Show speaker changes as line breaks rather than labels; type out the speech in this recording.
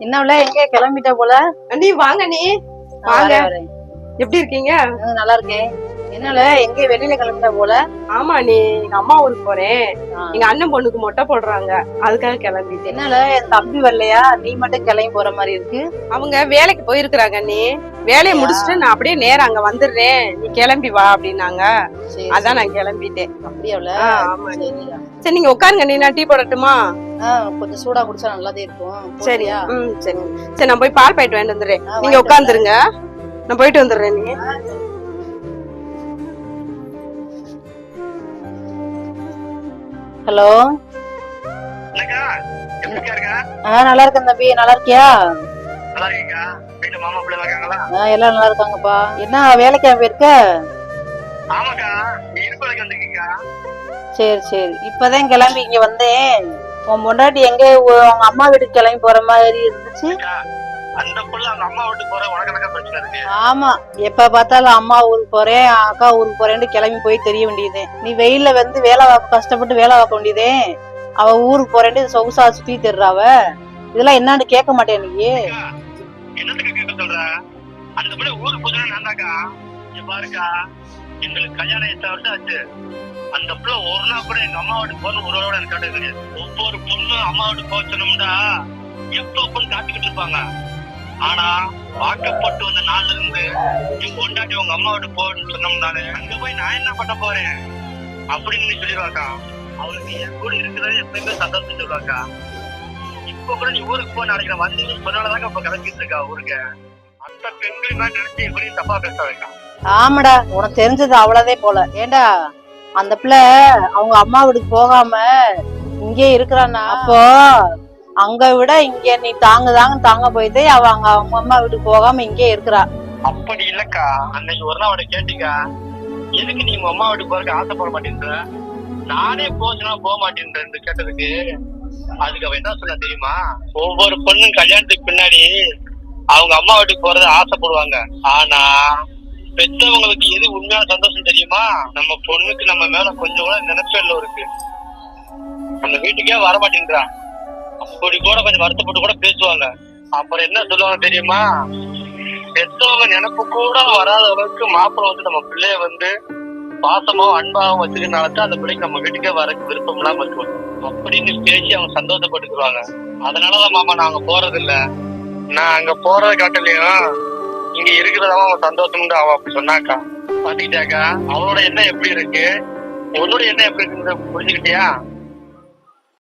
என்னவுல எங்க? கிளம்பிட்ட போல?
அண்ணி வாங்க நீ வாங்க. எப்படி இருக்கீங்க?
நல்லா இருக்கேன். என்னல எங்க? வெளியில கிளம்பிட்ட போல?
ஆமா நீ எங்க அம்மா ஊருக்கு போறேன். எங்க அண்ணன் பொண்ணுக்கு மொட்டை போடுறாங்க. அதுக்காக கிளம்பிட்டேன்.
என்னல என் தம்பி வரலையா? நீ மட்டும் கிளம்பி போற மாதிரி இருக்கு.
அவங்க வேலைக்கு போயிருக்கிறாங்க நீ வேலையை முடிச்சுட்டு நான் அப்படியே நேரா அங்க வந்துடுறேன். நீ கிளம்பி வா அப்படின்னாங்க. அதான் நான் கிளம்பிட்டேன்.
சரியா
சரி நீங்க உட்காருங்க நீ நான் டீ போடட்டுமா?
கொஞ்சம் சூடா குடிச்சா நல்லாதே இருக்கும்.
சரி
போடுறியா?
ம் சரி. சரி நான் போய் பால் பாயிட்டு வாங்கிட்டு வந்துடுறேன். நீங்க உட்காந்துருங்க. நான் போயிட்டு வந்துடுறேன் நீ
ஹலோ? ஆ நல்லா இருக்கேன் தம்பி. நல்லா இருக்கியா?
நல்லா இருக்கீங்களா? வீட்டு மாமா பிள்ளை இருக்காங்களா?
ஆ, எல்லாம் நல்லா இருக்காங்கப்பா. என்ன வேலைக்கு போயிருக்க?
ஆமாக்கா வந்திருக்கீங்க
சரி சரி. இப்பதான் கிளம்பி இங்க வந்தேன். உன் பொண்டாட்டி எங்க அவங்க அம்மா வீட்டுக்கு கிளம்பி போற மாதிரி இருந்துச்சு.
அந்த புள்ள அவங்க அம்மா விட்டு போற உனக்கு என்னக்கா பிரச்சனை இருக்கு?
ஆமா. எப்ப பார்த்தாலும் அம்மா ஊருக்கு போறேன் அக்கா ஊருக்கு போறேன்னு கிளம்பி போய் தெரிய வேண்டியதே. நீ வெயில்ல வந்து வேலை பார்க்க கஷ்டப்பட்டு வேலை பார்க்க வேண்டியதே. அவ ஊருக்கு போறேன்ட்டு சொகுசா சுத்தி தர்றாவ இதெல்லாம் என்னன்னு கேட்க மாட்டேன் நீ.
என்னத்துக்கு கேட்க சொல்ற? அந்த பிள்ளை ஊருக்கு போதுனா நான்தாக்கா இங்க பாருக்கா எங்களுக்கு கல்யாணம் எத்தனை வருஷம் ஆச்சு? அந்த பிள்ளை ஒரு நாள் கூட எங்க அம்மாவோட போன ஒரு நாள் எனக்கு கிடையாது. ஒவ்வொரு பொண்ணும் அம்மாவோட வீட்டுக்கு எப்போ பொண்ணு காத்துக்கிட்டு இருப்பாங்க. ஆனா வாக்கப்பட்டு வந்த நாள்ல இருந்து என் கொண்டாட்டி உங்க அம்மாவோட போன்னு சொன்னோம்னாலே அங்க போய் நான் என்ன பண்ண போறேன்? அப்படின்னு சொல்லிடுவாக்கா. அவளுக்கு என் கூட இருக்கிறது எப்பயுமே சந்தோஷம் சொல்லுவாக்கா. இப்ப கூட நீ ஊருக்கு போய் நாளைக்கு நான் வந்து சொன்னாலதாங்க இப்ப கிளம்பிட்டு இருக்கா ஊருக்கு. அந்த பெண்கள் நான் நினைச்சு எப்படி தப்பா பேச வைக்கா
ஆமாடா உனக்கு தெரிஞ்சது அவ்வளவுதே போல. ஏண்டா அந்த பிள்ளை அவங்க அம்மா வீட்டுக்கு போகாம இங்கே இருக்கிறானா அப்போ அங்க விட இங்க நீ தாங்க தாங்க தாங்க போயிட்டு அவ அங்க அவங்க அம்மா வீட்டுக்கு போகாம இங்கே இருக்கிறா.
அப்படி இல்லக்கா. அன்னைக்கு ஒரு நாள் அவட கேட்டீங்க. எதுக்கு நீ உங்க அம்மா வீட்டுக்கு போறதுக்கு ஆசைப்பட மாட்டேன்ற? நானே போச்சுனா போக மாட்டேன்றேன் கேட்டதுக்கு. அதுக்கு அவ என்ன சொன்னா தெரியுமா? ஒவ்வொரு பொண்ணும் கல்யாணத்துக்கு பின்னாடி அவங்க அம்மா வீட்டுக்கு போறது ஆசைப்படுவாங்க. ஆனா பெத்தவங்களுக்கு எது உண்மையான சந்தோஷம் தெரியுமா? நம்ம பொண்ணுக்கு நம்ம மேல கொஞ்சம் கூட நினைச்சல இருக்கு அந்த வீட்டுக்கே வர மாட்டேங்கிறா அப்படி கூட கொஞ்சம் வருத்தப்பட்டு கூட பேசுவாங்க. அப்புறம் என்ன சொல்லுவாங்க தெரியுமா? பெத்தவங்க நினைப்பு கூட வராத அளவுக்கு மாப்பிள்ள வந்து நம்ம பிள்ளைய வந்து பாசமோ அன்பாகவும் வச்சுக்கிறனால தான் அந்த பிள்ளைக்கு நம்ம வீட்டுக்கே வரக்கு விருப்பம் இல்லாம இருக்கும். அப்படின்னு பேசி அவங்க சந்தோஷப்பட்டுக்குவாங்க. அதனாலதான் மாமா நான் அங்க போறது இல்ல நான் அங்க போறதை காட்டலையும் இங்க இருக்கிறதாவும் அவன் சந்தோஷம் அவ அப்படி சொன்னாக்கா. பாத்துக்கிட்டாக்கா அவளோட எண்ணம் எப்படி இருக்கு? உன்னோட எண்ணம் எப்படி இருக்குன்னு புரிஞ்சுக்கிட்டியா?